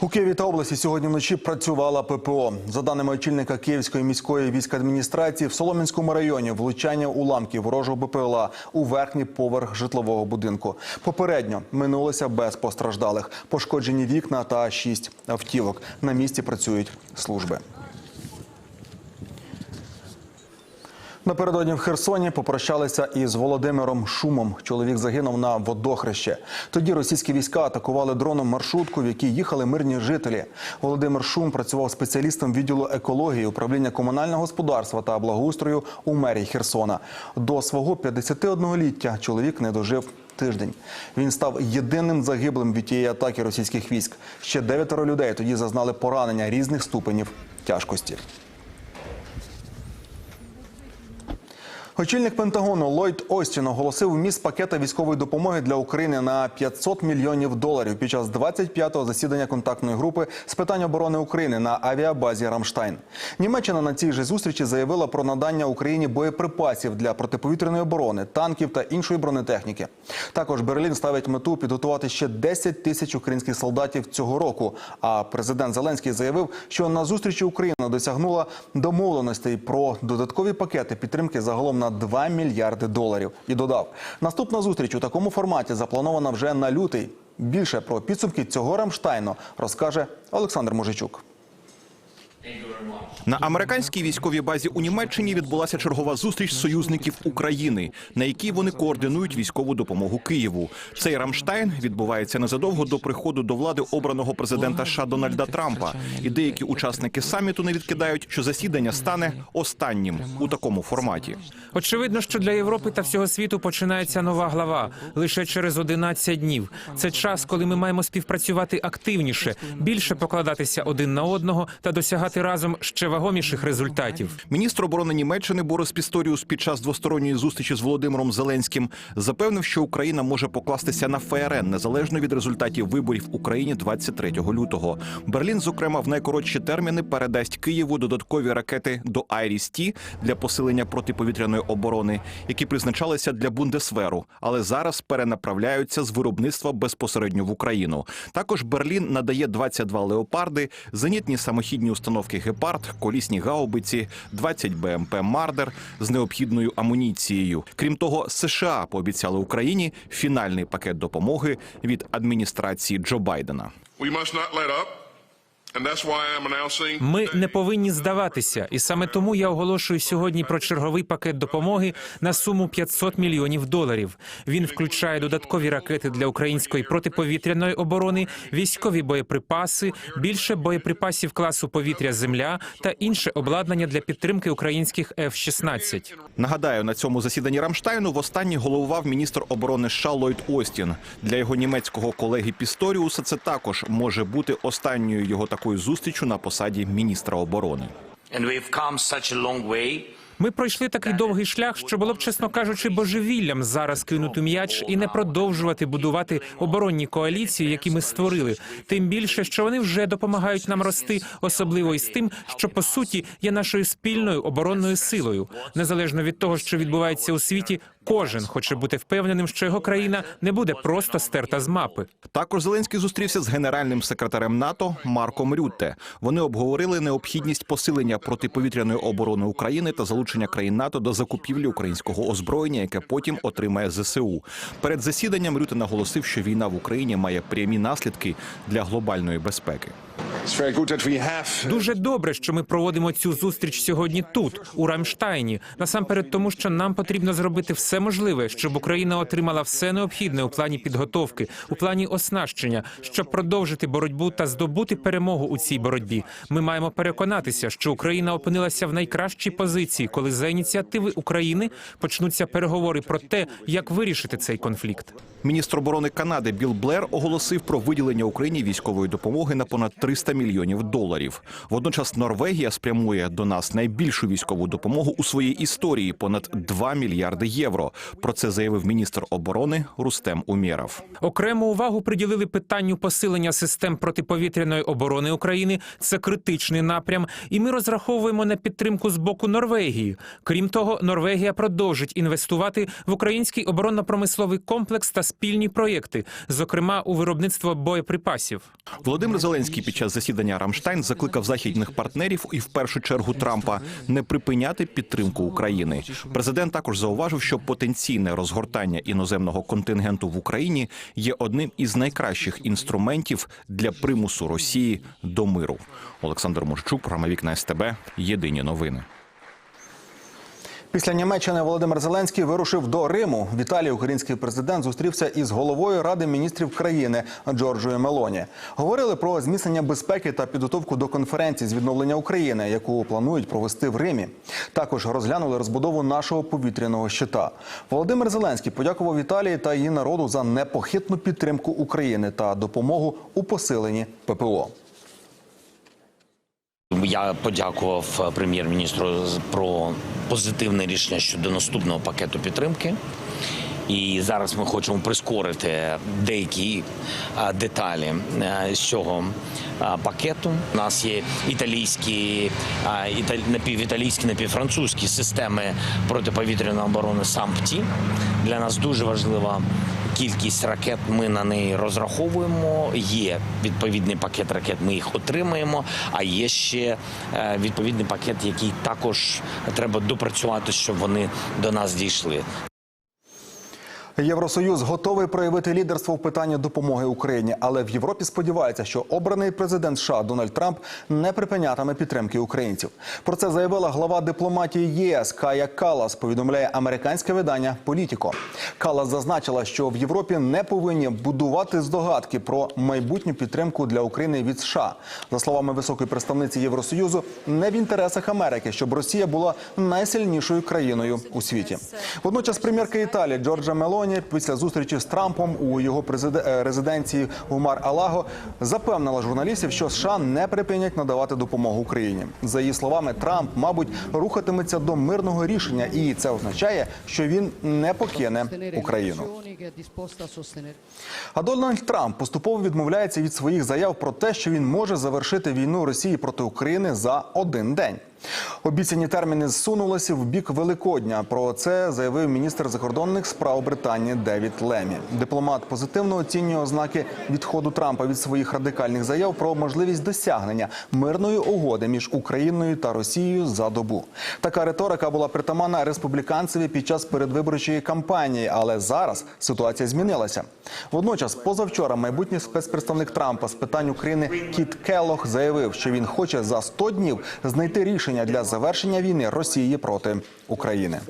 У Києві та області сьогодні вночі працювала ППО. За даними очільника Київської міської військадміністрації, в Солом'янському районі влучання уламків ворожого БПЛА у верхній поверх житлового будинку. Попередньо минулося без постраждалих. Пошкоджені вікна та шість автівок. На місці працюють служби. Напередодні в Херсоні попрощалися із Володимиром Шумом. Чоловік загинув на водохреще. Тоді російські війська атакували дроном маршрутку, в якій їхали мирні жителі. Володимир Шум працював спеціалістом відділу екології, управління комунального господарства та благоустрою у мерії Херсона. До свого 51-ліття чоловік не дожив. Тиждень він став єдиним загиблим від тієї атаки російських військ. Ще дев'ятеро людей тоді зазнали поранення різних ступенів тяжкості. Очільник Пентагону Ллойд Остін оголосив вміст пакета військової допомоги для України на 500 мільйонів доларів під час 25-го засідання контактної групи з питань оборони України на авіабазі Рамштайн. Німеччина на цій же зустрічі заявила про надання Україні боєприпасів для протиповітряної оборони, танків та іншої бронетехніки. Також Берлін ставить мету підготувати ще 10 тисяч українських солдатів цього року. А президент Зеленський заявив, що на зустрічі Україна досягнула домовленостей про додаткові пакети підтримки загалом на 2 мільярди доларів. І додав, наступна зустріч у такому форматі запланована вже на лютий. Більше про підсумки цього Рамштайну розкаже Олександр Мужичук. На американській військовій базі у Німеччині відбулася чергова зустріч союзників України, на якій вони координують військову допомогу Києву. Цей Рамштайн відбувається незадовго до приходу до влади обраного президента США Дональда Трампа. І деякі учасники саміту не відкидають, що засідання стане останнім у такому форматі. Очевидно, що для Європи та всього світу починається нова глава лише через 11 днів. Це час, коли ми маємо співпрацювати активніше, більше покладатися один на одного та досягати разом ще вагоміших результатів. Міністр оборони Німеччини Борис Пісторіус під час двосторонньої зустрічі з Володимиром Зеленським запевнив, що Україна може покластися на ФРН незалежно від результатів виборів в Україні 23 лютого. Берлін, зокрема, в найкоротші терміни передасть Києву додаткові ракети до Айріс-Ті для посилення протиповітряної оборони, які призначалися для Бундесверу, але зараз перенаправляються з виробництва безпосередньо в Україну. Також Берлін надає 22 леопарди, зенітні самохідні установки Гепард, колісні гаубиці, 20 БМП Мардер з необхідною амуніцією. Крім того, США пообіцяли Україні фінальний пакет допомоги від адміністрації Джо Байдена. We must not let up, Ми не повинні здаватися, і саме тому я оголошую сьогодні про черговий пакет допомоги на суму 500 мільйонів доларів. Він включає додаткові ракети для української протиповітряної оборони, військові боєприпаси, більше боєприпасів класу повітря-земля та інше обладнання для підтримки українських F-16. Нагадаю, на цьому засіданні Рамштайну востаннє головував міністр оборони США Ллойд Остін. Для його німецького колеги Пісторіуса це також може бути останньою його такою зустрічю на посаді міністра оборони. Ми пройшли такий довгий шлях, що було б, чесно кажучи, божевіллям зараз кинути м'яч і не продовжувати будувати оборонні коаліції, які ми створили. Тим більше, що вони вже допомагають нам рости, особливо із тим, що по суті є нашою спільною оборонною силою. Незалежно від того, що відбувається у світі, кожен хоче бути впевненим, що його країна не буде просто стерта з мапи. Також Зеленський зустрівся з генеральним секретарем НАТО Марком Рютте. Вони обговорили необхідність посилення протиповітряної оборони України та залучення країн НАТО до закупівлі українського озброєння, яке потім отримає ЗСУ. Перед засіданням Рютте наголосив, що війна в Україні має прямі наслідки для глобальної безпеки. It's very good that we have Дуже добре, що ми проводимо цю зустріч сьогодні тут, у Рамштайні. Насамперед, тому що нам потрібно зробити все можливе, щоб Україна отримала все необхідне у плані підготовки, у плані оснащення, щоб продовжити боротьбу та здобути перемогу у цій боротьбі. Ми маємо переконатися, що Україна опинилася в найкращій позиції, коли за ініціативи України почнуться переговори про те, як вирішити цей конфлікт. Міністр оборони Канади Біл Блер оголосив про виділення Україні військової допомоги на понад 300 мільйонів доларів. Водночас Норвегія спрямує до нас найбільшу військову допомогу у своїй історії понад 2 мільярди євро. Про це заявив міністр оборони Рустем Умєров. Окрему увагу приділили питанню посилення систем протиповітряної оборони України. Це критичний напрям, і ми розраховуємо на підтримку з боку Норвегії. Крім того, Норвегія продовжить інвестувати в український оборонно-промисловий комплекс та спільні проєкти, зокрема у виробництво боєприпасів. Володимир Зеленський під час засідання Рамштайн закликав західних партнерів і в першу чергу Трампа не припиняти підтримку України. Президент також зауважив, що потенційне розгортання іноземного контингенту в Україні є одним із найкращих інструментів для примусу Росії до миру. Олександр Мурчук, програма Вікна СТБ. Єдині новини. Після Німеччини Володимир Зеленський вирушив до Риму. В Італії український президент зустрівся із головою ради міністрів країни Джорджою Мелоні. Говорили про зміцнення безпеки та підготовку до конференції з відновлення України, яку планують провести в Римі. Також розглянули розбудову нашого повітряного щита. Володимир Зеленський подякував Італії та її народу за непохитну підтримку України та допомогу у посиленні ППО. Я подякував е, прем'єр-міністру про позитивне рішення щодо наступного пакету підтримки. І зараз ми хочемо прискорити деякі деталі е, з цього пакету. У нас є італійські, напівіталійські, напівфранцузькі системи протиповітряної оборони САМПТІ. Для нас дуже важлива кількість ракет. Ми на неї розраховуємо. Є відповідний пакет ракет. Ми їх отримаємо. А є ще е, відповідний пакет, який також треба допрацювати, щоб вони до нас дійшли. Євросоюз готовий проявити лідерство в питанні допомоги Україні, але в Європі сподіваються, що обраний президент США Дональд Трамп не припинятиме підтримки українців. Про це заявила глава дипломатії ЄС Кая Калас. Повідомляє американське видання Політіко. Калас зазначила, що в Європі не повинні будувати здогадки про майбутню підтримку для України від США. За словами високої представниці Євросоюзу, не в інтересах Америки, щоб Росія була найсильнішою країною у світі. Водночас прем'єрка Італії Джорджа Мелоні після зустрічі з Трампом у його е, резиденції у Мар-Алаго запевнила журналістів, що США не припинять надавати допомогу Україні. За її словами, Трамп, мабуть, рухатиметься до мирного рішення, і це означає, що він не покине Україну. А Дональд Трамп поступово відмовляється від своїх заяв про те, що він може завершити війну Росії проти України за один день. Обіцяні терміни зсунулися в бік Великодня. Про це заявив міністр закордонних справ Британії Девід Лемі. Дипломат позитивно оцінює ознаки відходу Трампа від своїх радикальних заяв про можливість досягнення мирної угоди між Україною та Росією за добу. Така риторика була притаманна республіканцеві під час передвиборчої кампанії, але зараз ситуація змінилася. Водночас, позавчора, майбутній спецпредставник Трампа з питань України Кіт Келлог заявив, що він хоче за 100 днів знайти рішення для завершення війни Росії проти України.